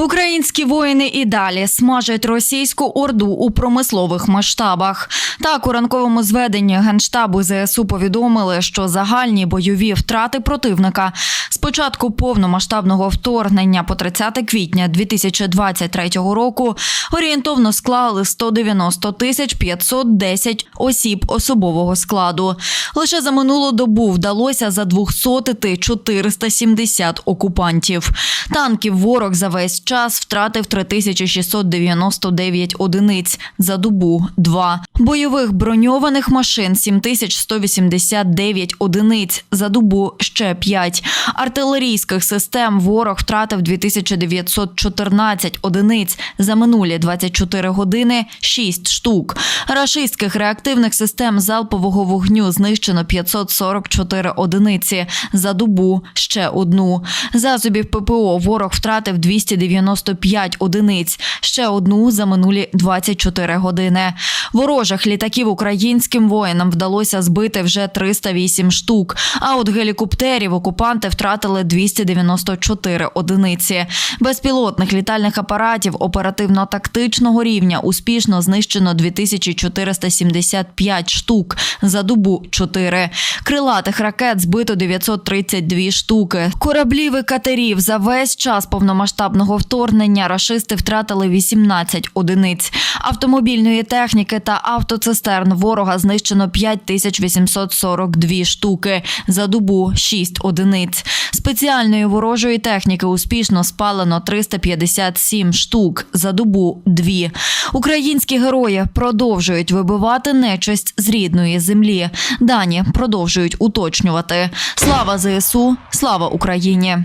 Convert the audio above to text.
Українські воїни і далі смажать російську орду у промислових масштабах. Так, у ранковому зведенні генштабу ЗСУ повідомили, що загальні бойові втрати противника з початку повномасштабного вторгнення по 30 квітня 2023 року орієнтовно склали 190 тисяч 510 осіб особового складу. Лише за минулу добу вдалося задвухсотити 470 окупантів. Танків ворог за весь час втратив 3699 одиниць, за добу – 2. Бойових броньованих машин – 7189 одиниць, за добу – ще 5. Артилерійських систем ворог втратив 2914 одиниць, за минулі 24 години – 6 штук. Рашистських реактивних систем залпового вогню знищено 544 одиниці, за добу – ще одну. Засобів ППО ворог втратив 295 одиниць, ще одну за минулі 24 години. Ворожих літаків українським воїнам вдалося збити вже 308 штук. А от гелікоптерів окупанти втратили 294 одиниці. Безпілотних літальних апаратів оперативно-тактичного рівня успішно знищено 2475 штук, за добу 4. Крилатих ракет збито 932 штуки. Кораблів і катерів за весь час повномасштабного вторгнення рашисти втратили 18 одиниць. Автомобільної техніки та автоцистерн ворога знищено 5842 штуки, за добу 6 одиниць. Спеціальної ворожої техніки успішно спалено 357 штук, за добу 2. Українські герої продовжують вибивати нечисть з рідної землі. Дані продовжують уточнювати. Слава ЗСУ, слава Україні!